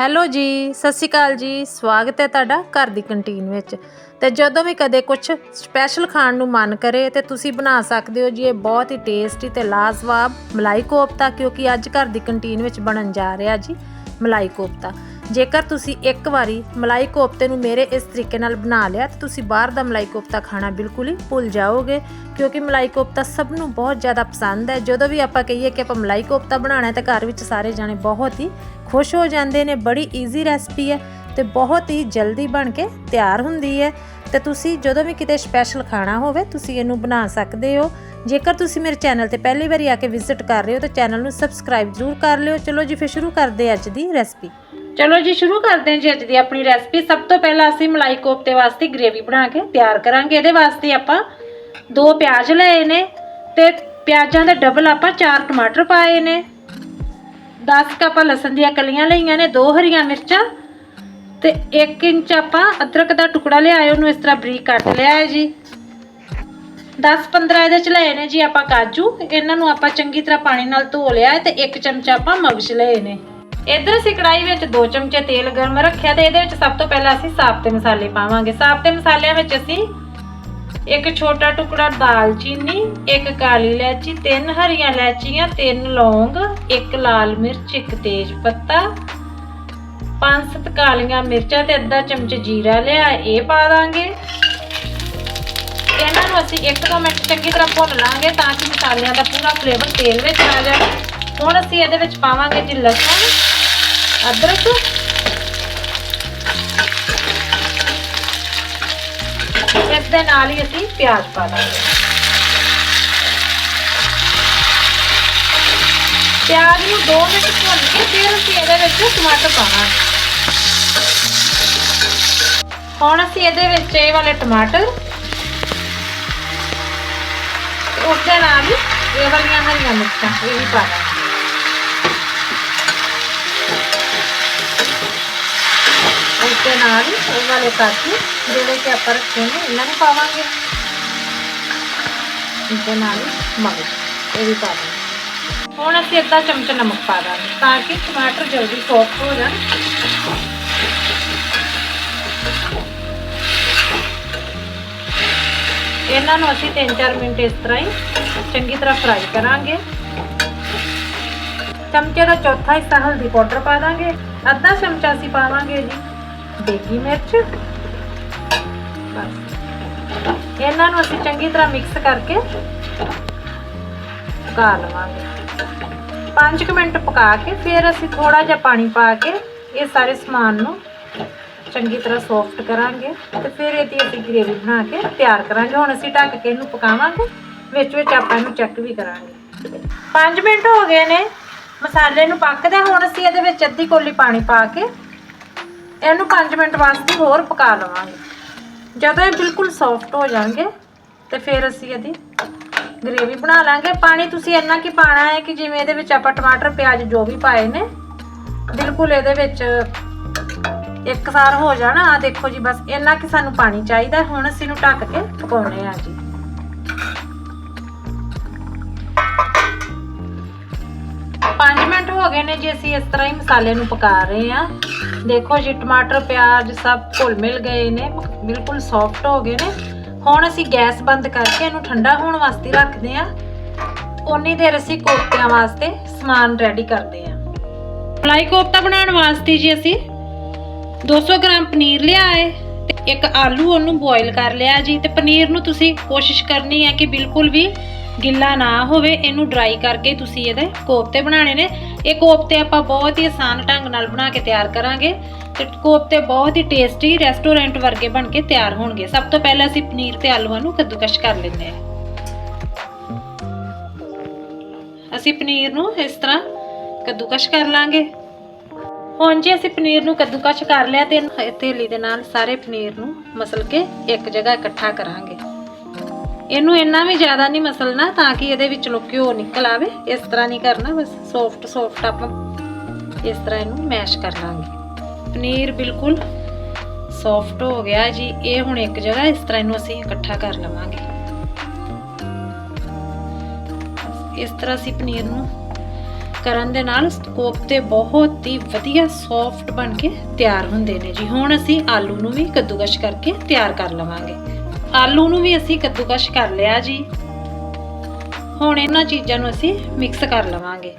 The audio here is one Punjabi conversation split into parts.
ਹੈਲੋ ਜੀ, ਸਤਿ ਸ਼੍ਰੀ ਅਕਾਲ ਜੀ। ਸਵਾਗਤ ਹੈ ਤੁਹਾਡਾ ਘਰ ਦੀ ਕੰਟੀਨ ਵਿੱਚ। ਤੇ ਜਦੋਂ ਵੀ ਕਦੇ ਕੁਝ ਸਪੈਸ਼ਲ ਖਾਣ ਨੂੰ ਮਨ ਕਰੇ, ਤੇ ਤੁਸੀਂ ਬਣਾ ਸਕਦੇ ਹੋ ਜੀ, ਇਹ ਬਹੁਤ ਹੀ ਟੇਸਟੀ ਤੇ ਲਾਜਵਾਬ ਮਲਾਈ ਕੋਫਤਾ, ਕਿਉਂਕਿ ਅੱਜ ਘਰ ਦੀ ਕੰਟੀਨ ਵਿੱਚ ਬਣਨ ਜਾ ਰਿਹਾ ਜੀ ਮਲਾਈ ਕੋਫਤਾ। ਜੇਕਰ ਤੁਸੀਂ ਇੱਕ ਵਾਰੀ ਮਲਾਈ ਕੋਫਤੇ ਨੂੰ ਮੇਰੇ ਇਸ ਤਰੀਕੇ ਨਾਲ ਬਣਾ ਲਿਆ, ਤਾਂ ਤੁਸੀਂ ਬਾਹਰ ਦਾ ਮਲਾਈ ਕੋਫਤਾ ਖਾਣਾ ਬਿਲਕੁਲ ਹੀ ਭੁੱਲ ਜਾਓਗੇ, ਕਿਉਂਕਿ ਮਲਾਈ ਕੋਫਤਾ ਸਭ ਨੂੰ ਬਹੁਤ ਜ਼ਿਆਦਾ ਪਸੰਦ ਹੈ। ਜਦੋਂ ਵੀ ਆਪਾਂ ਕਹੀਏ ਕਿ ਆਪਾਂ ਮਲਾਈ ਕੋਫਤਾ ਬਣਾਉਣਾ ਹੈ, ਤਾਂ ਘਰ ਵਿੱਚ ਸਾਰੇ ਜਾਣੇ ਬਹੁਤ ਹੀ ਖੁਸ਼ ਹੋ ਜਾਂਦੇ ਨੇ, ਬੜੀ ਈਜ਼ੀ ਰੈਸਪੀ ਹੈ ਤੇ ਬਹੁਤ ਹੀ ਜਲਦੀ ਬਣ ਕੇ ਤਿਆਰ ਹੁੰਦੀ ਹੈ। ਤੇ ਤੁਸੀਂ ਜਦੋਂ ਵੀ ਕਿਤੇ ਸਪੈਸ਼ਲ ਖਾਣਾ ਹੋਵੇ, ਤੁਸੀਂ ਇਹਨੂੰ ਬਣਾ ਸਕਦੇ ਹੋ। ਜੇਕਰ ਤੁਸੀਂ ਮੇਰੇ ਚੈਨਲ ਤੇ ਪਹਿਲੀ ਵਾਰੀ ਆ ਕੇ ਵਿਜ਼ਿਟ ਕਰ ਰਹੇ ਹੋ, ਤਾਂ ਚੈਨਲ ਨੂੰ ਸਬਸਕ੍ਰਾਈਬ ਜ਼ਰੂਰ ਕਰ ਲਿਓ। ਚਲੋ ਜੀ, ਫਿਰ ਸ਼ੁਰੂ ਕਰਦੇ ਅੱਜ ਦੀ ਰੈਸਪੀ ਚਲੋ ਜੀ, ਸ਼ੁਰੂ ਕਰਦੇ ਹਾਂ ਜੀ ਅੱਜ ਦੀ ਆਪਣੀ ਰੈਸਪੀ ਸਭ ਤੋਂ ਪਹਿਲਾਂ ਅਸੀਂ ਮਲਾਈ ਕੋਫਤੇ ਵਾਸਤੇ ਗ੍ਰੇਵੀ ਬਣਾ ਕੇ ਤਿਆਰ ਕਰਾਂਗੇ। ਇਹਦੇ ਵਾਸਤੇ ਆਪਾਂ ਦੋ ਪਿਆਜ਼ ਲਏ ਨੇ ਤੇ ਪਿਆਜ਼ਾਂ ਦੇ ਡਬਲ ਆਪਾਂ ਚਾਰ ਟਮਾਟਰ ਪਾਏ ਨੇ। 10 ਕੱਪ ਲਸਣ ਦੀਆਂ ਕਲੀਆਂ ਲਈਆਂ ਨੇ, ਦੋ ਹਰੀਆਂ ਮਿਰਚਾਂ ਤੇ 1 ਇੰਚ ਆਪਾਂ ਅਦਰਕ ਦਾ ਟੁਕੜਾ ਲਿਆਏ, ਉਹਨੂੰ ਇਸ ਤਰ੍ਹਾਂ ਬਰੀਕ ਕੱਟ ਲਿਆ ਹੈ ਜੀ। 10-15 ਇਹਦੇ ਚ ਲਏ ਨੇ ਜੀ ਆਪਾਂ ਕਾਜੂ। ਇਹਨਾਂ ਨੂੰ ਆਪਾਂ ਚੰਗੀ ਤਰ੍ਹਾਂ ਪਾਣੀ ਨਾਲ ਧੋ ਲਿਆ ਹੈ ਤੇ ਇੱਕ ਚਮਚਾ ਆਪਾਂ ਮਗਜ਼ ਲਏ ਨੇ। ਇੱਧਰ ਅਸੀਂ ਕੜਾਈ ਵਿੱਚ 2 ਚਮਚੇ ਤੇਲ ਗਰਮ ਰੱਖਿਆ ਤੇ ਇਹਦੇ ਵਿੱਚ ਸਭ ਤੋਂ ਪਹਿਲਾਂ ਅਸੀਂ ਸਾਬਤੇ ਮਸਾਲੇ ਪਾਵਾਂਗੇ। ਸਾਬਤੇ ਮਸਾਲਿਆਂ ਵਿੱਚ ਅਸੀਂ ਇੱਕ ਛੋਟਾ ਟੁਕੜਾ ਦਾਲਚੀਨੀ ਇੱਕ ਕਾਲੀ ਇਲਾਇਚੀ, ਤਿੰਨ ਹਰੀਆਂ ਇਲਾਇਚੀਆਂ, ਤਿੰਨ ਲੌਂਗ, ਇੱਕ ਲਾਲ ਮਿਰਚ, ਇੱਕ ਤੇਜ ਪੱਤਾ, ਪੰਜ ਸੱਤ ਕਾਲੀਆਂ ਮਿਰਚਾਂ ਤੇ ਅੱਧਾ ਚਮਚ ਜੀਰਾ ਲਿਆ, ਇਹ ਪਾ ਦਾਂਗੇ। ਇਹਨਾਂ ਨੂੰ ਅਸੀਂ 1-2 ਮਿੰਟ ਚੰਗੀ ਤਰ੍ਹਾਂ ਭੁੰਨ ਲਾਂਗੇ ਤਾਂ ਕਿ ਮਸਾਲਿਆਂ ਦਾ ਪੂਰਾ ਫਲੇਵਰ ਤੇਲ ਵਿੱਚ ਆ ਜਾਵੇ। ਹੁਣ ਅਸੀਂ ਇਹਦੇ ਵਿੱਚ ਪਾਵਾਂਗੇ ਜੀ ਲਸਣ। ਅਦਰਕ। ਇਸ ਦੇ ਨਾਲ ਹੀ ਅਸੀਂ ਪਿਆਜ਼ ਪਾ ਦਾਂਗੇ ਪਿਆਜ਼ ਨੂੰ 2 ਮਿੰਟ ਭੁੰਨ ਕੇ ਫਿਰ ਅਸੀਂ ਇਹਦੇ ਵਿੱਚ ਟਮਾਟਰ ਪਾਵਾਂਗੇ। ਹੁਣ ਅਸੀਂ ਇਹਦੇ ਵਿੱਚ ਇਹ ਵਾਲੇ ਟਮਾਟਰ ਤੇ ਉਸ ਦੇ ਨਾਲ ਹੀ ਇਹ ਵਾਲੀਆਂ ਹਰੀਆਂ ਮਿਰਚਾਂ ਇਹ ਵੀ ਪਾ ਦਾਂਗੇ ਉਸ ਦੇ ਨਾਲ ਹੀ ਵਾਲੇ ਕਾਜੂ ਜਿਹੜੇ ਕਿ ਆਪਾਂ ਰੱਖੇ ਨੇ, ਇਹਨਾਂ ਨੂੰ ਪਾਵਾਂਗੇ। ਇਸ ਦੇ ਨਾਲ ਮਗਜ਼ ਇਹ ਵੀ ਪਾ ਦਾਂਗੇ ਹੁਣ ਅਸੀਂ ਅੱਧਾ ਚਮਚ ਨਮਕ ਪਾ ਦਾਂਗੇ, ਤਾਂ ਕਿ ਟਮਾਟਰ ਜਲਦੀ ਸੌਫਟ ਹੋ ਜਾਣ। ਇਹਨਾਂ ਨੂੰ ਅਸੀਂ 3-4 ਮਿੰਟ ਇਸ ਤਰ੍ਹਾਂ ਹੀ ਚੰਗੀ ਤਰ੍ਹਾਂ ਫਰਾਈ ਕਰਾਂਗੇ। ਚਮਚੇ ਦਾ ਚੌਥਾ ਹਿੱਸਾ ਹਲਦੀ ਪਾਊਡਰ ਪਾ ਦਾਂਗੇ। ਅੱਧਾ ਚਮਚਾ ਅਸੀਂ ਪਾਵਾਂਗੇ ਜੀ। ਦੇਗੀ ਮਿਰਚ। ਬਸ। ਇਹਨਾਂ ਨੂੰ ਅਸੀਂ ਚੰਗੀ ਤਰ੍ਹਾਂ ਮਿਕਸ ਕਰਕੇ ਪਕਾ ਲਵਾਂਗੇ। 5 ਮਿੰਟ ਪਕਾ ਕੇ ਫਿਰ ਅਸੀਂ ਥੋੜਾ ਜਿਹਾ ਪਾਣੀ ਪਾ ਕੇ ਇਹ ਸਾਰੇ ਸਮਾਨ ਨੂੰ ਚੰਗੀ ਤਰ੍ਹਾਂ ਸੌਫਟ ਕਰਾਂਗੇ ਤੇ ਫਿਰ ਇਹਦੀ ਅਸੀਂ ਗ੍ਰੇਵੀ ਬਣਾ ਕੇ ਤਿਆਰ ਕਰਾਂਗੇ। ਹੁਣ ਅਸੀਂ ਢੱਕ ਕੇ ਇਹਨੂੰ ਪਕਾਵਾਂਗੇ, ਵਿੱਚ ਵਿੱਚ ਆਪਾਂ ਇਹਨੂੰ ਚੈੱਕ ਵੀ ਕਰਾਂਗੇ। 5 ਮਿੰਟ ਹੋ ਗਏ ਨੇ। ਮਸਾਲੇ ਨੂੰ ਪੱਕਦੇ ਹੁਣ ਅਸੀਂ ਇਹਦੇ ਵਿੱਚ ਅੱਧੀ ਕੋਲੀ ਪਾਣੀ ਪਾ ਕੇ ਇਹਨੂੰ 5 ਮਿੰਟ ਵਾਸਤੇ ਹੋਰ ਪਕਾ ਲਵਾਂਗੇ। ਜਦੋਂ ਇਹ ਬਿਲਕੁਲ ਸੌਫਟ ਹੋ ਜਾਣਗੇ, ਤੇ ਫਿਰ ਅਸੀਂ ਇਹਦੀ ਗ੍ਰੇਵੀ ਬਣਾ ਲਾਂਗੇ। ਪਾਣੀ ਤੁਸੀਂ ਇੰਨਾ ਕੀ ਪਾਣਾ ਹੈ ਕਿ ਜਿਵੇਂ ਇਹਦੇ ਵਿੱਚ ਆਪਾਂ ਟਮਾਟਰ, ਪਿਆਜ਼ ਜੋ ਵੀ ਪਾਏ ਨੇ, ਬਿਲਕੁਲ ਇਹਦੇ ਵਿੱਚ ਇੱਕਸਾਰ ਹੋ ਜਾਣਾ। ਆ ਦੇਖੋ ਜੀ, ਬਸ ਇੰਨਾ ਕਿ ਸਾਨੂੰ ਪਾਣੀ ਚਾਹੀਦਾ ਹੁਣ ਅਸੀਂ ਇਹਨੂੰ ਢੱਕ ਕੇ ਪਕਾਉਣੇ ਆ ਜੀ। ਨੇ ਜੀ, ਅਸੀਂ ਇਸ ਤਰ੍ਹਾਂ ਹੀ ਮਸਾਲੇ ਨੂੰ ਪਕਾ ਰਹੇ ਆ ਦੇਖੋ ਜੀ, ਟਮਾਟਰ, ਪਿਆਜ਼ ਸਭ ਘੁਲ ਮਿਲ ਗਏ ਨੇ ਬਿਲਕੁਲ ਸੌਫਟ ਹੋ ਗਏ ਨੇ। ਹੁਣ ਅਸੀਂ ਗੈਸ ਬੰਦ ਕਰਕੇ ਇਹਨੂੰ ਠੰਡਾ ਹੋਣ ਵਾਸਤੇ ਰੱਖਦੇ ਆ ਉਨੀ ਦੇਰ ਅਸੀਂ ਕੋਫਤਿਆਂ ਵਾਸਤੇ ਸਮਾਨ ਰੈਡੀ ਕਰਦੇ ਹਾਂ। ਮਲਾਈ ਕੋਫਤਾ ਬਣਾਉਣ ਵਾਸਤੇ ਜੀ ਅਸੀਂ 200 ਗ੍ਰਾਮ ਪਨੀਰ ਲਿਆ ਹੈ ਤੇ ਇੱਕ ਆਲੂ ਉਹਨੂੰ ਬੋਇਲ ਕਰ ਲਿਆ ਜੀ। ਤੇ ਪਨੀਰ ਨੂੰ ਤੁਸੀਂ ਕੋਸ਼ਿਸ਼ ਕਰਨੀ ਹੈ ਕਿ ਬਿਲਕੁਲ ਵੀ ਗਿੱਲਾ ਨਾ ਹੋਵੇ, ਇਹਨੂੰ ਡਰਾਈ ਕਰਕੇ ਤੁਸੀਂ ਇਹਦੇ ਕੋਫਤੇ ਬਣਾਣੇ ਨੇ। ਇਹ ਕੋਫਤੇ ਆਪਾਂ ਬਹੁਤ ਹੀ ਆਸਾਨ ਢੰਗ ਨਾਲ ਬਣਾ ਕੇ ਤਿਆਰ ਕਰਾਂਗੇ ਤੇ ਕੋਫਤੇ ਬਹੁਤ ਹੀ ਟੇਸਟੀ ਰੈਸਟੋਰੈਂਟ ਵਰਗੇ ਬਣ ਕੇ ਤਿਆਰ ਹੋਣਗੇ। ਸਭ ਤੋਂ ਪਹਿਲਾਂ ਅਸੀਂ ਪਨੀਰ ਤੇ ਆਲੂਆਂ ਨੂੰ ਕੱਦੂਕਸ਼ ਕਰ ਲੈਂਦੇ ਹਾਂ। ਅਸੀਂ ਪਨੀਰ ਨੂੰ ਇਸ ਤਰ੍ਹਾਂ ਕੱਦੂਕਸ਼ ਕਰ ਲਾਂਗੇ। ਹੁਣ ਜੇ ਅਸੀਂ ਪਨੀਰ ਨੂੰ ਕੱਦੂਕਸ਼ ਕਰ ਲਿਆ ਤੇ ਥੇਲੀ ਦੇ ਨਾਲ ਸਾਰੇ ਪਨੀਰ ਨੂੰ ਮਸਲ ਕੇ ਇੱਕ ਜਗ੍ਹਾ ਇਕੱਠਾ ਕਰਾਂਗੇ। ਇਹਨੂੰ ਇੰਨਾ ਵੀ ਜ਼ਿਆਦਾ ਨਹੀਂ ਮਸਲਣਾ ਤਾਂ ਕਿ ਇਹਦੇ ਵਿੱਚੋਂ ਘਿਓ ਨਿਕਲ ਆਵੇ। ਇਸ ਤਰ੍ਹਾਂ ਨਹੀਂ ਕਰਨਾ, ਬਸ ਸੌਫਟ ਸੌਫਟ ਆਪਾਂ ਇਸ ਤਰ੍ਹਾਂ ਇਹਨੂੰ ਮੈਸ਼ ਕਰ ਲਾਂਗੇ। ਪਨੀਰ ਬਿਲਕੁਲ ਸੌਫਟ ਹੋ ਗਿਆ ਜੀ। ਇਹ ਹੁਣ ਇੱਕ ਜਗ੍ਹਾ ਇਸ ਤਰ੍ਹਾਂ ਇਹਨੂੰ ਅਸੀਂ ਇਕੱਠਾ ਕਰ ਲਵਾਂਗੇ। ਇਸ ਤਰ੍ਹਾਂ ਅਸੀਂ ਪਨੀਰ ਨੂੰ ਕਰਨ ਦੇ ਨਾਲ ਕੋਫਤੇ ਬਹੁਤ ਹੀ ਵਧੀਆ ਸੌਫਟ ਬਣ ਕੇ ਤਿਆਰ ਹੁੰਦੇ ਨੇ ਜੀ। ਹੁਣ ਅਸੀਂ ਆਲੂ ਨੂੰ ਵੀ ਕੱਦੂਕਸ਼ ਕਰਕੇ ਤਿਆਰ ਕਰ ਲਵਾਂਗੇ। ਆਲੂ ਨੂੰ ਵੀ ਅਸੀਂ ਕੱਦੂਕਸ਼ ਕਰ ਲਿਆ ਜੀ। ਹੁਣ ਇਹਨਾਂ ਚੀਜ਼ਾਂ ਨੂੰ ਅਸੀਂ ਮਿਕਸ ਕਰ ਲਵਾਂਗੇ।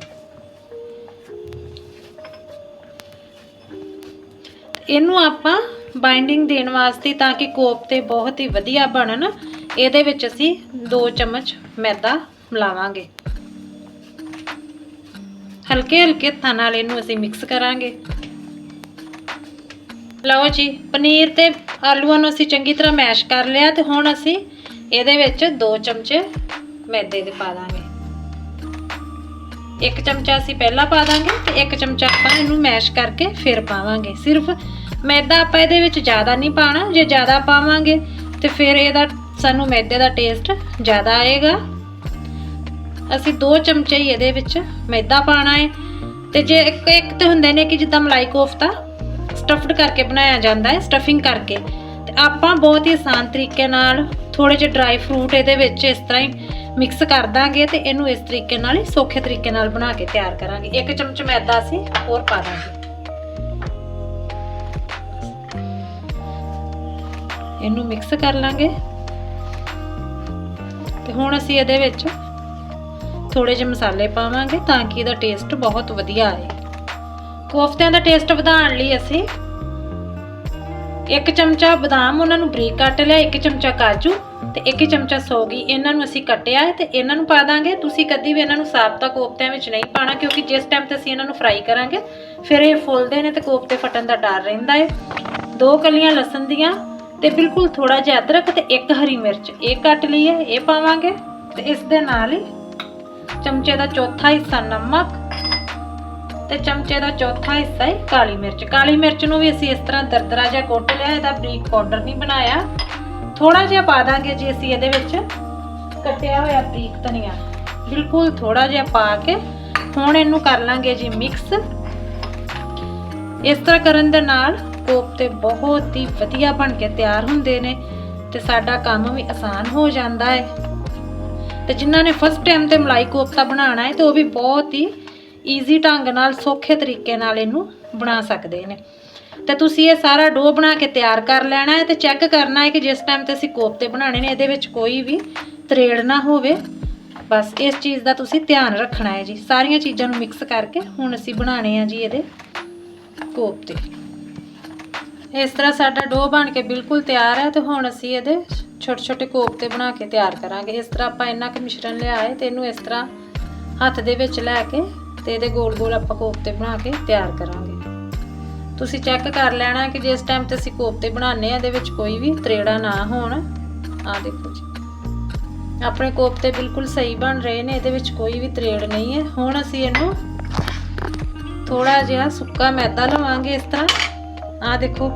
ਇਹਨੂੰ ਆਪਾਂ ਬਾਈਂਡਿੰਗ ਦੇਣ ਵਾਸਤੇ ਤਾਂ ਕਿ ਕੋਫਤੇ ਬਹੁਤ ਹੀ ਵਧੀਆ ਬਣਨ, ਇਹਦੇ ਵਿੱਚ ਅਸੀਂ 2 ਚਮਚ ਮੈਦਾ ਮਿਲਾਵਾਂਗੇ। ਹਲਕੇ ਹਲਕੇ ਹੱਥਾਂ ਨਾਲ ਇਹਨੂੰ ਅਸੀਂ ਮਿਕਸ ਕਰਾਂਗੇ। ਲਓ ਜੀ, ਪਨੀਰ ਤੇ ਆਲੂਆਂ ਨੂੰ ਅਸੀਂ ਚੰਗੀ ਤਰ੍ਹਾਂ ਮੈਸ਼ ਕਰ ਲਿਆ ਤੇ ਹੁਣ ਅਸੀਂ ਇਹਦੇ ਵਿੱਚ 2 ਚਮਚੇ ਮੈਦੇ ਦੇ ਪਾ ਦਾਂਗੇ। ਇੱਕ ਚਮਚਾ ਅਸੀਂ ਪਹਿਲਾਂ ਪਾ ਦਾਂਗੇ ਤੇ ਇੱਕ ਚਮਚਾ ਆਪਾਂ ਇਹਨੂੰ ਮੈਸ਼ ਕਰਕੇ ਫਿਰ ਪਾਵਾਂਗੇ। ਸਿਰਫ ਮੈਦਾ ਆਪਾਂ ਇਹਦੇ ਵਿੱਚ ਜ਼ਿਆਦਾ ਨਹੀਂ ਪਾਣਾ ਜੇ ਜ਼ਿਆਦਾ ਪਾਵਾਂਗੇ ਤੇ ਫਿਰ ਇਹਦਾ ਸਾਨੂੰ ਮੈਦੇ ਦਾ ਟੇਸਟ ਜ਼ਿਆਦਾ ਆਏਗਾ। ਅਸੀਂ 2 ਚਮਚੇ ਹੀ ਇਹਦੇ ਵਿੱਚ ਮੈਦਾ ਪਾਣਾ ਹੈ ਤੇ ਜੇ ਇੱਕ ਇੱਕ ਤੇ ਹੁੰਦੇ ਨੇ ਕਿ ਜਿੱਦਾਂ ਮਲਾਈ ਕੋਫਤਾ ਸਟਫਡ ਕਰਕੇ ਬਣਾਇਆ ਜਾਂਦਾ ਹੈ ਸਟਫਿੰਗ ਕਰਕੇ। ਤੇ ਆਪਾਂ ਬਹੁਤ ਹੀ ਆਸਾਨ ਤਰੀਕੇ ਨਾਲ ਥੋੜੇ ਜਿਹੇ ਡਰਾਈ ਫਰੂਟ ਇਹਦੇ ਵਿੱਚ ਇਸ ਤਰ੍ਹਾਂ ਹੀ ਮਿਕਸ ਕਰ ਦਾਂਗੇ ਤੇ ਇਹਨੂੰ ਇਸ ਤਰੀਕੇ ਨਾਲ ਹੀ ਸੌਖੇ ਤਰੀਕੇ ਨਾਲ ਬਣਾ ਕੇ ਤਿਆਰ ਕਰਾਂਗੇ। ਇੱਕ ਚਮਚ ਮੈਦਾ ਅਸੀਂ ਹੋਰ ਪਾ ਦਾਂਗੇ। ਇਹਨੂੰ ਮਿਕਸ ਕਰ ਲਾਂਗੇ। ਤੇ ਹੁਣ ਅਸੀਂ ਇਹਦੇ ਵਿੱਚ ਥੋੜੇ ਜਿਹੇ ਮਸਾਲੇ ਪਾਵਾਂਗੇ ਤਾਂ ਕਿ ਇਹਦਾ ਟੇਸਟ ਬਹੁਤ ਵਧੀਆ ਆਏ। ਕੋਫਤਿਆਂ ਦਾ ਟੇਸਟ ਵਧਾਉਣ ਲਈ ਅਸੀਂ ਇੱਕ ਚਮਚਾ ਬਦਾਮ ਉਹਨਾਂ ਨੂੰ ਬਰੀਕ ਕੱਟ ਲਿਆ, ਇੱਕ ਚਮਚਾ ਕਾਜੂ ਤੇ ਇੱਕ ਚਮਚਾ ਸੋਗੀ। ਇਹਨਾਂ ਨੂੰ ਅਸੀਂ ਕੱਟਿਆ ਹੈ ਤੇ ਇਹਨਾਂ ਨੂੰ ਪਾ ਦਾਂਗੇ। ਤੁਸੀਂ ਕਦੀ ਵੀ ਇਹਨਾਂ ਨੂੰ ਸਾਬਤਾ ਕੋਫਤਿਆਂ ਵਿੱਚ ਨਹੀਂ ਪਾਣਾ ਕਿਉਂਕਿ ਜਿਸ ਟਾਈਮ ਤੇ ਅਸੀਂ ਇਹਨਾਂ ਨੂੰ ਫਰਾਈ ਕਰਾਂਗੇ, ਫਿਰ ਇਹ ਫੁੱਲਦੇ ਨੇ ਤੇ ਕੋਫਤੇ ਫਟਣ ਦਾ ਡਰ ਰਹਿੰਦਾ ਹੈ। ਦੋ ਕਲੀਆਂ ਲਸਣ ਦੀਆਂ ਤੇ ਬਿਲਕੁਲ ਥੋੜਾ ਜਿਹਾ ਅਦਰਕ ਤੇ ਇੱਕ ਹਰੀ ਮਿਰਚ। ਇਹ ਕੱਟ ਲਈ ਹੈ ਇਹ ਪਾਵਾਂਗੇ ਤੇ ਇਸ ਦੇ ਨਾਲ ਹੀ ਚਮਚੇ ਦਾ ਚੌਥਾ ਹਿੱਸਾ ਨਮਕ ਤੇ ਚਮਚੇ ਦਾ ਚੌਥਾ ਹਿੱਸਾ ਹੈ ਕਾਲੀ ਮਿਰਚ। ਕਾਲੀ ਮਿਰਚ ਨੂੰ ਵੀ ਅਸੀਂ ਇਸ ਤਰ੍ਹਾਂ ਦਰਦਰਾ ਜਿਹਾ ਕੁੱਟ ਲਿਆ, ਇਹਦਾ ਬਰੀਕ ਪਾਊਡਰ ਨਹੀਂ ਬਣਾਇਆ। ਥੋੜਾ ਜਿਹਾ ਪਾ ਦਾਂਗੇ ਜੀ ਅਸੀਂ ਇਹਦੇ ਵਿੱਚ। ਕੱਟਿਆ ਹੋਇਆ ਬਰੀਕ ਧਨੀਆ। ਬਿਲਕੁਲ ਥੋੜਾ ਜਿਹਾ ਪਾ ਕੇ ਹੁਣ ਇਹਨੂੰ ਕਰ ਲਾਂਗੇ ਜੀ ਮਿਕਸ। ਇਸ ਤਰ੍ਹਾਂ ਕਰਨ ਦੇ ਨਾਲ ਕੋਫਤੇ ਬਹੁਤ ਹੀ ਵਧੀਆ ਬਣ ਕੇ ਤਿਆਰ ਹੁੰਦੇ ਨੇ ਤੇ ਸਾਡਾ ਕੰਮ ਵੀ ਆਸਾਨ ਹੋ ਜਾਂਦਾ ਹੈ। ਤੇ ਜਿਨ੍ਹਾਂ ਨੇ ਫਸਟ ਟਾਈਮ ਤੇ ਮਲਾਈ ਕੋਫਤਾ ਬਣਾਉਣਾ ਹੈ ਤੇ ਉਹ ਵੀ ਬਹੁਤ ਹੀ ਈਜ਼ੀ ਢੰਗ ਨਾਲ, ਸੌਖੇ ਤਰੀਕੇ ਨਾਲ ਇਹਨੂੰ ਬਣਾ ਸਕਦੇ ਨੇ। ਤੇ ਤੁਸੀਂ ਇਹ ਸਾਰਾ ਡੋ ਬਣਾ ਕੇ ਤਿਆਰ ਕਰ ਲੈਣਾ ਹੈ ਤੇ ਚੈੱਕ ਕਰਨਾ ਹੈ ਕਿ ਜਿਸ ਟਾਈਮ ਤੇ ਅਸੀਂ ਕੋਫਤੇ ਬਣਾਉਣੇ ਨੇ, ਇਹਦੇ ਵਿੱਚ ਕੋਈ ਵੀ ਤਰੇੜ ਨਾ ਹੋਵੇ। ਬਸ ਇਸ ਚੀਜ਼ ਦਾ ਤੁਸੀਂ ਧਿਆਨ ਰੱਖਣਾ ਹੈ ਜੀ। ਸਾਰੀਆਂ ਚੀਜ਼ਾਂ ਨੂੰ ਮਿਕਸ ਕਰਕੇ ਹੁਣ ਅਸੀਂ ਬਣਾਉਣੇ ਆ ਜੀ ਇਹਦੇ ਕੋਫਤੇ। ਇਸ ਤਰ੍ਹਾਂ ਸਾਡਾ ਡੋ ਬਣ ਕੇ ਬਿਲਕੁਲ ਤਿਆਰ ਹੈ ਤੇ ਹੁਣ ਅਸੀਂ ਇਹਦੇ ਛੋਟੇ ਛੋਟੇ ਕੋਫਤੇ ਬਣਾ ਕੇ ਤਿਆਰ ਕਰਾਂਗੇ। ਇਸ ਤਰ੍ਹਾਂ ਆਪਾਂ ਇੰਨਾ ਕੁ ਮਿਸ਼ਰਣ ਲਿਆ ਹੈ ਤੇ ਇਹਨੂੰ ਇਸ ਤਰ੍ਹਾਂ ਹੱਥ ਦੇ ਵਿੱਚ ਲੈ ਕੇ ਤੇ ਇਹਦੇ ਗੋਲ ਗੋਲ ਆਪਾਂ ਕੋਫਤੇ ਬਣਾ ਕੇ ਤਿਆਰ ਕਰਾਂਗੇ। ਤੁਸੀਂ ਚੈੱਕ ਕਰ ਲੈਣਾ ਕਿ ਜਿਸ ਟਾਈਮ ਤੇ ਅਸੀਂ ਕੋਫਤੇ ਬਣਾਉਂਦੇ ਆ ਇਹਦੇ ਵਿੱਚ ਕੋਈ ਵੀ ਤਰੇੜਾ ਨਾ ਹੋਣ। ਆਹ ਦੇਖੋ ਜੀ। ਆਪਣੇ ਕੋਫਤੇ ਬਿਲਕੁਲ ਸਹੀ ਬਣ ਰਹੇ ਨੇ, ਇਹਦੇ ਵਿੱਚ ਕੋਈ ਵੀ ਤਰੇੜ ਨਹੀਂ ਹੈ। ਹੁਣ ਅਸੀਂ ਇਹਨੂੰ ਥੋੜਾ ਜਿਹਾ ਸੁੱਕਾ ਮੈਦਾ ਲਵਾਂਗੇ ਇਸ ਤਰ੍ਹਾਂ। ਆਹ ਦੇਖੋ,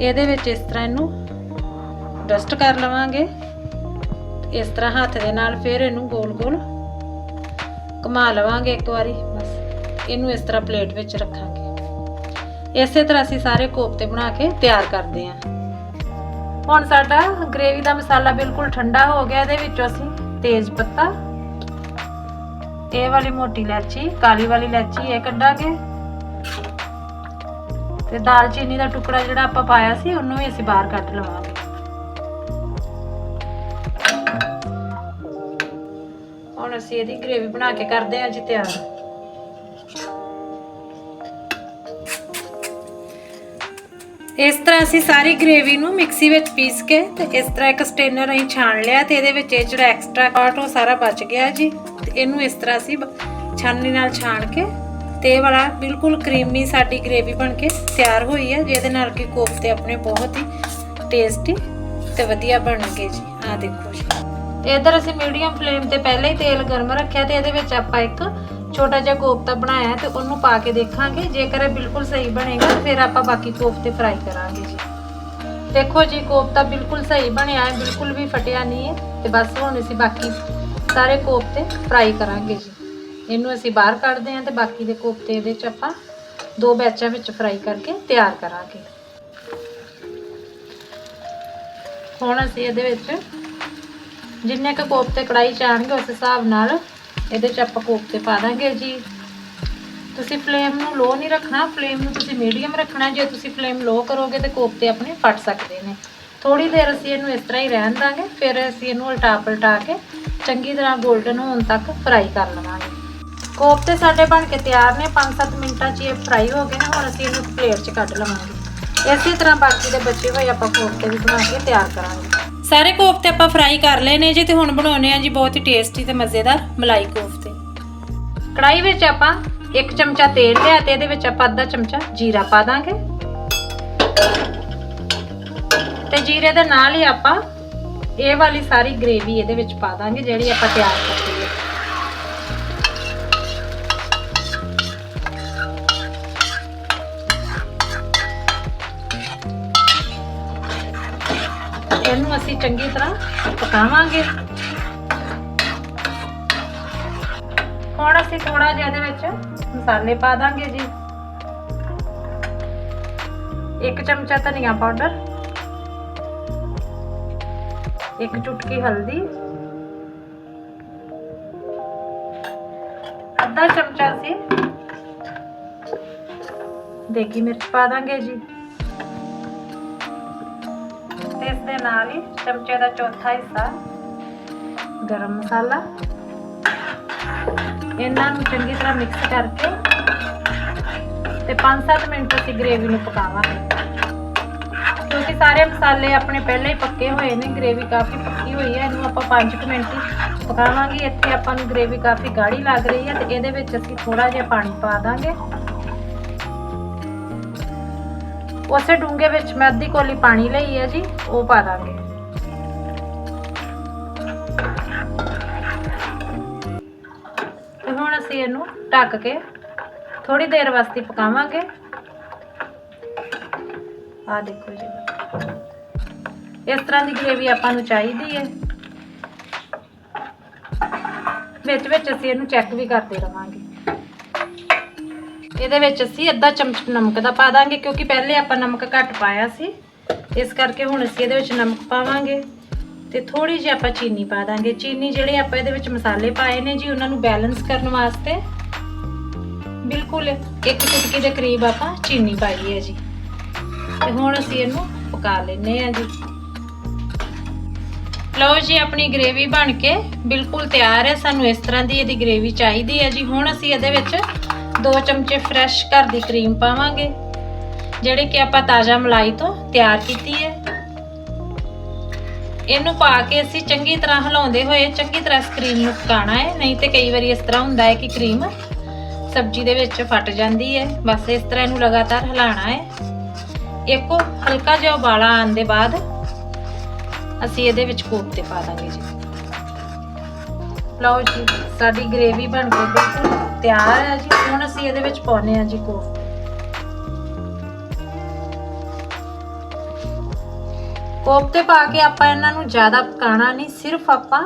ਇਹਦੇ ਵਿੱਚ ਇਸ ਤਰ੍ਹਾਂ ਇਹਨੂੰ ਡਸਟ ਕਰ ਲਵਾਂਗੇ। ਇਸ ਤਰ੍ਹਾਂ ਹੱਥ ਦੇ ਨਾਲ ਫਿਰ ਇਹਨੂੰ ਗੋਲ-ਗੋਲ ਘੁਮਾ ਲਵਾਂਗੇ ਇੱਕ ਵਾਰੀ। ਇਹਨੂੰ ਇਸ ਤਰ੍ਹਾਂ ਪਲੇਟ ਵਿੱਚ ਰੱਖਾਂਗੇ। ਇਸੇ ਤਰ੍ਹਾਂ ਅਸੀਂ ਸਾਰੇ ਕੋਫਤੇ ਬਣਾ ਕੇ ਤਿਆਰ ਕਰਦੇ ਹਾਂ। ਹੁਣ ਸਾਡਾ ਗ੍ਰੇਵੀ ਦਾ ਮਸਾਲਾ ਬਿਲਕੁਲ ਠੰਡਾ ਹੋ ਗਿਆ, ਇਹਦੇ ਵਿੱਚੋਂ ਅਸੀਂ ਤੇਜ਼ ਪੱਤਾ, ਇਹ ਵਾਲੀ ਮੋਟੀ ਇਲਾਚੀ, ਕਾਲੀ ਵਾਲੀ ਇਲਾਚੀ ਇਹ ਕੱਢਾਂਗੇ। ਤੇ ਦਾਲਚੀਨੀ ਦਾ ਟੁਕੜਾ ਜਿਹੜਾ ਆਪਾਂ ਪਾਇਆ ਸੀ, ਉਹਨੂੰ ਵੀ ਅਸੀਂ ਬਾਹਰ ਕੱਢ ਲਵਾਂਗੇ। ਹੁਣ ਅਸੀਂ ਇਹਦੀ ਗ੍ਰੇਵੀ ਬਣਾ ਕੇ ਕਰਦੇ ਹਾਂ ਜੀ ਤਿਆਰ। ਇਸ ਤਰ੍ਹਾਂ ਅਸੀਂ ਸਾਰੀ ਗ੍ਰੇਵੀ ਨੂੰ ਮਿਕਸੀ ਵਿੱਚ ਪੀਸ ਕੇ ਤੇ ਇਸ ਤਰ੍ਹਾਂ ਇੱਕ ਸਟੇਨਰ ਅਸੀਂ ਛਾਣ ਲਿਆ ਤੇ ਇਹਦੇ ਵਿੱਚ ਇਹ ਜਿਹੜਾ ਐਕਸਟਰਾ ਕਾਟ ਉਹ ਸਾਰਾ ਬਚ ਗਿਆ ਜੀ। ਤੇ ਇਹਨੂੰ ਇਸ ਤਰ੍ਹਾਂ ਅਸੀਂ ਛਾਨਣੀ ਨਾਲ ਛਾਣ ਕੇ ਤੇ ਇਹ ਵਾਲਾ ਬਿਲਕੁਲ ਕਰੀਮੀ ਸਾਡੀ ਗ੍ਰੇਵੀ ਬਣ ਕੇ ਤਿਆਰ ਹੋਈ ਹੈ, ਜਿਹਦੇ ਨਾਲ ਕਿ ਕੋਫਤੇ ਆਪਣੇ ਬਹੁਤ ਹੀ ਟੇਸਟੀ ਤੇ ਵਧੀਆ ਬਣਨਗੇ ਜੀ। ਆ ਦੇਖੋ ਜੀ। ਤੇ ਇਧਰ ਅਸੀਂ ਮੀਡੀਅਮ ਫਲੇਮ ਤੇ ਪਹਿਲਾਂ ਹੀ ਤੇਲ ਗਰਮ ਰੱਖਿਆ ਤੇ ਇਹਦੇ ਵਿੱਚ ਆਪਾਂ ਇੱਕ ਛੋਟਾ ਜਿਹਾ ਕੋਫਤਾ ਬਣਾਇਆ ਤੇ ਉਹਨੂੰ ਪਾ ਕੇ ਦੇਖਾਂਗੇ। ਜੇਕਰ ਇਹ ਬਿਲਕੁਲ ਸਹੀ ਬਣੇਗਾ ਤਾਂ ਫਿਰ ਆਪਾਂ ਬਾਕੀ ਕੋਫਤੇ ਫਰਾਈ ਕਰਾਂਗੇ ਜੀ। ਦੇਖੋ ਜੀ, ਕੋਫਤਾ ਬਿਲਕੁਲ ਸਹੀ ਬਣਿਆ ਹੈ ਬਿਲਕੁਲ ਵੀ ਫਟਿਆ ਨਹੀਂ ਹੈ। ਤੇ ਬਸ ਹੁਣ ਅਸੀਂ ਬਾਕੀ ਸਾਰੇ ਕੋਫਤੇ ਫਰਾਈ ਕਰਾਂਗੇ ਜੀ। ਇਹਨੂੰ ਅਸੀਂ ਬਾਹਰ ਕੱਢਦੇ ਹਾਂ ਤੇ ਬਾਕੀ ਦੇ ਕੋਫਤੇ ਇਹਦੇ ਚ ਆਪਾਂ ਦੋ ਬੈਚਾਂ ਵਿੱਚ ਫਰਾਈ ਕਰਕੇ ਤਿਆਰ ਕਰਾਂਗੇ। ਹੁਣ ਅਸੀਂ ਇਹਦੇ ਵਿੱਚ ਜਿੰਨੇ ਕੁ ਕੋਫਤੇ ਕੜਾਈ ਚ ਆਣਗੇ ਉਸ ਹਿਸਾਬ ਨਾਲ ਇਹਦੇ ਚ ਆਪਾਂ ਕੋਫਤੇ ਪਾ ਦਾਂਗੇ ਜੀ। ਤੁਸੀਂ ਫਲੇਮ ਨੂੰ ਲੋ ਨਹੀਂ ਰੱਖਣਾ ਫਲੇਮ ਨੂੰ ਤੁਸੀਂ ਮੀਡੀਅਮ ਰੱਖਣਾ। ਜੇ ਤੁਸੀਂ ਫਲੇਮ ਲੋ ਕਰੋਗੇ ਤੇ ਕੋਫਤੇ ਆਪਣੇ ਫਟ ਸਕਦੇ ਨੇ। ਥੋੜੀ ਦੇਰ ਅਸੀਂ ਇਹਨੂੰ ਇਸ ਤਰ੍ਹਾਂ ਹੀ ਰਹਿਣ ਦਾਂਗੇ, ਫਿਰ ਅਸੀਂ ਇਹਨੂੰ ਉਲਟਾ ਪਲਟਾ ਕੇ ਚੰਗੀ ਤਰ੍ਹਾਂ 골ਡਨ ਹੋਣ ਤੱਕ ਫਰਾਈ ਕਰ ਲਵਾਂਗੇ। ਕੋਫਤੇ ਸਾਡੇ ਬਣ ਕੇ ਤਿਆਰ ਨੇ 5-7 ਮਿੰਟਾਂ 'ਚ ਇਹ ਫਰਾਈ ਹੋ ਗਏ ਨੇ ਹੁਣ ਅਸੀਂ ਇਹਨੂੰ ਪਲੇਟ 'ਚ ਕੱਢ ਲਵਾਂਗੇ। ਇਸੇ ਤਰ੍ਹਾਂ ਬਾਕੀ ਦੇ ਬਚੇ ਹੋਏ ਆਪਾਂ ਕੋਫਤੇ ਵੀ ਬਣਾ ਕੇ ਤਿਆਰ ਕਰਾਂਗੇ। ਸਾਰੇ ਕੋਫਤੇ ਆਪਾਂ ਫਰਾਈ ਕਰ ਲਏ ਨੇ ਜੀ ਤੇ ਹੁਣ ਬਣਾਉਣੇ ਆ ਜੀ ਬਹੁਤ ਹੀ ਟੇਸਟੀ ਤੇ ਮਜ਼ੇਦਾਰ ਮਲਾਈ ਕੋਫਤੇ। ਕੜਾਈ ਵਿੱਚ ਆਪਾਂ ਇੱਕ ਚਮਚਾ ਤੇਲ ਲਿਆ ਤੇ ਇਹਦੇ ਵਿੱਚ ਆਪਾਂ ਅੱਧਾ ਚਮਚਾ ਜੀਰਾ ਪਾ ਦਾਂਗੇ। ਤੇ ਜੀਰੇ ਦੇ ਨਾਲ ਹੀ ਆਪਾਂ ਇਹ ਵਾਲੀ ਸਾਰੀ ਗ੍ਰੇਵੀ ਇਹਦੇ ਵਿੱਚ ਪਾ ਦਾਂਗੇ ਜਿਹੜੀ ਆਪਾਂ ਤਿਆਰ ਕੀਤੀ ਹੈ। ਅਸੀਂ ਚੰਗੀ ਤਰ੍ਹਾਂ ਪਕਾਵਾਂਗੇ। ਹੁਣ ਅਸੀਂ ਥੋੜਾ ਜਿਹਾ ਇਹਦੇ ਵਿੱਚ ਮਸਾਲੇ ਪਾ ਦਾਂਗੇ ਜੀ। ਇੱਕ ਚਮਚਾ ਧਨੀਆ ਪਾਊਡਰ, ਇੱਕ ਚੁਟਕੀ ਹਲਦੀ, ਅੱਧਾ ਚਮਚਾ ਸੀ ਦੇਗੀ ਮਿਰਚ ਪਾ ਦਾਂਗੇ ਜੀ। ਤੇ ਇਸ ਦੇ ਨਾਲ ਹੀ ਚਮਚੇ ਦਾ ਚੌਥਾ ਹਿੱਸਾ, ਗਰਮ ਮਸਾਲਾ। ਇਹਨਾਂ ਨੂੰ ਚੰਗੀ ਤਰ੍ਹਾਂ ਮਿਕਸ ਕਰਕੇ ਤੇ 5-7 ਮਿੰਟ ਅਸੀਂ ਗ੍ਰੇਵੀ ਨੂੰ ਪਕਾਵਾਂਗੇ। ਕਿਉਂਕਿ ਸਾਰੇ ਮਸਾਲੇ ਆਪਣੇ ਪਹਿਲਾਂ ਹੀ ਪੱਕੇ ਹੋਏ ਨੇ ਗ੍ਰੇਵੀ ਕਾਫੀ ਪੱਕੀ ਹੋਈ ਹੈ, ਇਹਨੂੰ ਆਪਾਂ 5 ਮਿੰਟ ਹੀ ਪਕਾਵਾਂਗੇ। ਇੱਥੇ ਆਪਾਂ ਨੂੰ ਗ੍ਰੇਵੀ ਕਾਫੀ ਗਾੜੀ ਲੱਗ ਰਹੀ ਹੈ ਤੇ ਇਹਦੇ ਵਿੱਚ ਅਸੀਂ ਥੋੜਾ ਜਿਹਾ ਪਾਣੀ ਪਾ ਦਾਂਗੇ। ਉਸੇ ਡੂੰਘੇ ਵਿੱਚ ਮੈਂ ਅੱਧੀ ਕੋਲੀ ਪਾਣੀ ਲਈ ਹੈ ਜੀ, ਉਹ ਪਾ ਦਾਂਗੇ। ਤੇ ਹੁਣ ਅਸੀਂ ਇਹਨੂੰ ਢੱਕ ਕੇ ਥੋੜੀ ਦੇਰ ਵਾਸਤੇ ਪਕਾਵਾਂਗੇ। ਆ ਦੇਖੋ ਜੀ। ਇਸ ਤਰ੍ਹਾਂ ਦੀ ਗ੍ਰੇਵੀ ਆਪਾਂ ਨੂੰ ਚਾਹੀਦੀ ਹੈ। ਵਿੱਚ ਵਿੱਚ ਅਸੀਂ ਇਹਨੂੰ ਚੈੱਕ ਵੀ ਕਰਦੇ ਰਵਾਂਗੇ। ਇਹਦੇ ਵਿੱਚ ਅਸੀਂ ਅੱਧਾ ਚਮਚ ਨਮਕ ਦਾ ਪਾ ਦਾਂਗੇ, ਕਿਉਂਕਿ ਪਹਿਲੇ ਆਪਾਂ ਨਮਕ ਘੱਟ ਪਾਇਆ ਸੀ। ਇਸ ਕਰਕੇ ਹੁਣ ਅਸੀਂ ਇਹਦੇ ਵਿੱਚ ਨਮਕ ਪਾਵਾਂਗੇ ਤੇ ਥੋੜੀ ਜਿਹੀ ਆਪਾਂ ਚੀਨੀ ਪਾ ਦਾਂਗੇ। ਚੀਨੀ ਜਿਹੜੇ ਆਪਾਂ ਇਹਦੇ ਵਿੱਚ ਮਸਾਲੇ ਪਾਏ ਨੇ ਜੀ, ਉਹਨਾਂ ਨੂੰ ਬੈਲੈਂਸ ਕਰਨ ਵਾਸਤੇ ਬਿਲਕੁਲ ਇੱਕ ਚੁਟਕੀ ਦੇ ਕਰੀਬ ਆਪਾਂ ਚੀਨੀ ਪਾਈ ਹੈ ਜੀ। ਤੇ ਹੁਣ ਅਸੀਂ ਇਹਨੂੰ ਪਕਾ ਲੈਨੇ ਆ ਜੀ। ਲਓ ਜੀ, ਆਪਣੀ ਗ੍ਰੇਵੀ ਬਣ ਕੇ ਬਿਲਕੁਲ ਤਿਆਰ ਹੈ। ਸਾਨੂੰ ਇਸ ਤਰ੍ਹਾਂ ਦੀ ਇਹਦੀ ਗ੍ਰੇਵੀ ਚਾਹੀਦੀ ਹੈ ਜੀ। ਹੁਣ ਅਸੀਂ ਇਹਦੇ ਵਿੱਚ 2 ਚਮਚੇ ਫਰੈਸ਼ ਘਰ ਦੀ ਕਰੀਮ ਪਾਵਾਂਗੇ, ਜਿਹੜੇ ਕਿ ਆਪਾਂ ਤਾਜ਼ਾ ਮਲਾਈ ਤੋਂ ਤਿਆਰ ਕੀਤੀ ਹੈ। ਇਹਨੂੰ ਪਾ ਕੇ ਅਸੀਂ ਚੰਗੀ ਤਰ੍ਹਾਂ ਹਿਲਾਉਂਦੇ ਹੋਏ ਚੰਗੀ ਤਰ੍ਹਾਂ ਇਸ ਕਰੀਮ ਨੂੰ ਪਕਾਉਣਾ ਹੈ, ਨਹੀਂ ਤੇ ਕਈ ਵਾਰੀ ਇਸ ਤਰ੍ਹਾਂ ਹੁੰਦਾ ਹੈ ਕਿ ਕਰੀਮ ਸਬਜ਼ੀ ਦੇ ਵਿੱਚ ਫਟ ਜਾਂਦੀ ਹੈ। ਬਸ ਇਸ ਤਰ੍ਹਾਂ ਇਹਨੂੰ ਲਗਾਤਾਰ ਹਿਲਾਉਣਾ ਹੈ। ਇੱਕੋ ਹਲਕਾ ਜਿਹਾ ਉਬਾਲਾ ਆਉਣ ਦੇ ਬਾਅਦ ਅਸੀਂ ਇਹਦੇ ਵਿੱਚ ਕੋਫਤੇ ਪਾ ਦਾਂਗੇ ਜੀ। ਲਓ ਜੀ, ਸਾਡੀ ਗ੍ਰੇਵੀ ਬਣ ਕੇ ਬਿਲਕੁਲ। ਤਿਆਰ ਹੈ ਜੀ, ਹੁਣ ਅਸੀਂ ਇਹਦੇ ਵਿੱਚ ਪਾਉਨੇ ਆ ਜੀ ਕੋਫਤੇ ਕੋਫਤੇ ਪਾ ਕੇ ਆਪਾਂ ਇਹਨਾਂ ਨੂੰ ਜ਼ਿਆਦਾ ਪਕਾਣਾ ਨਹੀਂ, ਸਿਰਫ ਆਪਾਂ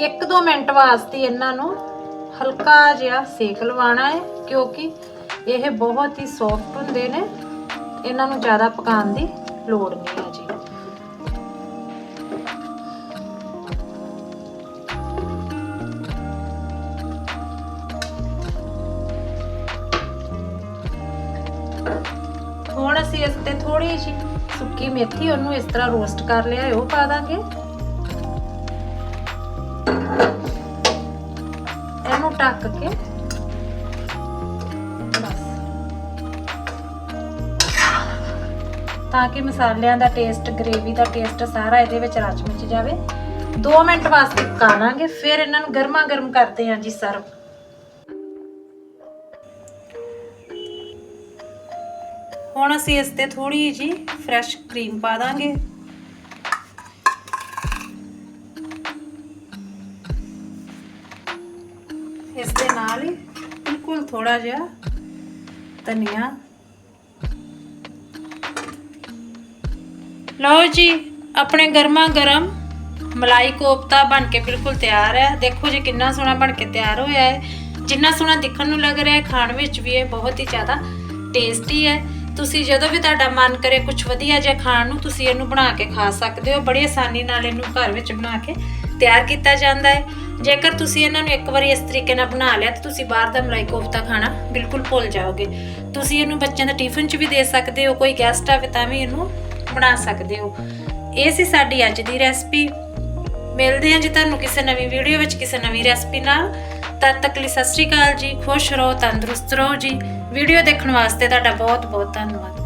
1-2 ਮਿੰਟ ਵਾਸਤੇ ਇਹਨਾਂ ਨੂੰ ਹਲਕਾ ਜਿਹਾ ਸੇਕ ਲਵਾਉਣਾ ਹੈ, ਕਿਉਂਕਿ ਇਹ ਬਹੁਤ ਹੀ ਸੌਫਟ ਹੁੰਦੇ ਨੇ। ਇਹਨਾਂ ਨੂੰ ਜ਼ਿਆਦਾ ਪਕਾਉਣ ਦੀ ਲੋੜ ਨਹੀਂ। ਅਸੀਂ ਇਸ ਤੇ ਥੋੜੀ ਜਿਹੀ ਸੁੱਕੀ ਮੇਥੀ ਉਹਨੂੰ ਇਸ ਤਰ੍ਹਾਂ ਰੋਸਟ ਕਰ ਲਿਆ ਉਹ ਪਾ ਦਾਂਗੇ। ਇਹਨੂੰ ਢੱਕ ਕੇ ਤਾਂ ਕਿ ਮਸਾਲਿਆਂ ਦਾ ਟੇਸਟ, ਗ੍ਰੇਵੀ ਦਾ ਟੇਸਟ ਸਾਰਾ ਇਹਦੇ ਵਿੱਚ ਰਚ ਮਿਚ ਜਾਵੇ। 2 ਮਿੰਟ ਵਾਸਤੇ ਪਕਾ ਲਾਂਗੇ, ਫਿਰ ਇਹਨਾਂ ਨੂੰ ਗਰਮਾ ਗਰਮ ਕਰਦੇ ਹਾਂ ਜੀ ਸਰਵ। ਹੁਣ ਅਸੀਂ ਇਸ ਤੇ ਥੋੜੀ ਜੀ ਫਰੈਸ਼ ਕਰੀਮ ਪਾ ਦਾਂਗੇ। ਇਸ ਦੇ ਨਾਲ ਹੀ ਬਿਲਕੁਲ ਥੋੜਾ ਜਿਹਾ ਧਨੀਆ। ਲਓ ਜੀ, ਆਪਣੇ ਗਰਮਾ ਗਰਮ ਮਲਾਈ ਕੋਫਤਾ ਬਣ ਕੇ ਬਿਲਕੁਲ ਤਿਆਰ ਹੈ। ਦੇਖੋ ਜੀ, ਕਿੰਨਾ ਸੋਹਣਾ ਬਣ ਕੇ ਤਿਆਰ ਹੋਇਆ ਹੈ। ਜਿੰਨਾ ਸੋਹਣਾ ਦਿਖਣ ਨੂੰ ਲੱਗ ਰਿਹਾ ਹੈ, ਖਾਣ ਵਿੱਚ ਵੀ ਇਹ ਬਹੁਤ ਹੀ ਜ਼ਿਆਦਾ ਟੇਸਟੀ ਹੈ। ਤੁਸੀਂ ਜਦੋਂ ਵੀ ਤੁਹਾਡਾ ਮਨ ਕਰੇ ਕੁਝ ਵਧੀਆ ਜਿਹਾ ਖਾਣ ਨੂੰ, ਤੁਸੀਂ ਇਹਨੂੰ ਬਣਾ ਕੇ ਖਾ ਸਕਦੇ ਹੋ। ਬੜੀ ਆਸਾਨੀ ਨਾਲ ਇਹਨੂੰ ਘਰ ਵਿੱਚ ਬਣਾ ਕੇ ਤਿਆਰ ਕੀਤਾ ਜਾਂਦਾ ਹੈ। ਜੇਕਰ ਤੁਸੀਂ ਇਹਨਾਂ ਨੂੰ ਇੱਕ ਵਾਰੀ ਇਸ ਤਰੀਕੇ ਨਾਲ ਬਣਾ ਲਿਆ, ਤਾਂ ਤੁਸੀਂ ਬਾਹਰ ਦਾ ਮਲਾਈ ਕੋਫਤਾ ਖਾਣਾ ਬਿਲਕੁਲ ਭੁੱਲ ਜਾਓਗੇ। ਤੁਸੀਂ ਇਹਨੂੰ ਬੱਚਿਆਂ ਦੇ ਟਿਫਨ 'ਚ ਵੀ ਦੇ ਸਕਦੇ ਹੋ, ਕੋਈ ਗੈਸਟ ਆਵੇ ਤਾਂ ਵੀ ਇਹਨੂੰ ਬਣਾ ਸਕਦੇ ਹੋ। ਇਹ ਸੀ ਸਾਡੀ ਅੱਜ ਦੀ ਰੈਸਪੀ ਮਿਲਦੇ ਹਾਂ ਜੀ ਤੁਹਾਨੂੰ ਕਿਸੇ ਨਵੀਂ ਵੀਡੀਓ ਵਿੱਚ, ਕਿਸੇ ਨਵੀਂ ਰੈਸਪੀ ਨਾਲ। ਤਦ ਤੱਕ ਲਈ ਸਤਿ ਸ਼੍ਰੀ ਅਕਾਲ ਜੀ। ਖੁਸ਼ ਰਹੋ, ਤੰਦਰੁਸਤ ਰਹੋ ਜੀ। ਵੀਡੀਓ ਦੇਖਣ ਵਾਸਤੇ ਤੁਹਾਡਾ ਬਹੁਤ ਬਹੁਤ ਧੰਨਵਾਦ।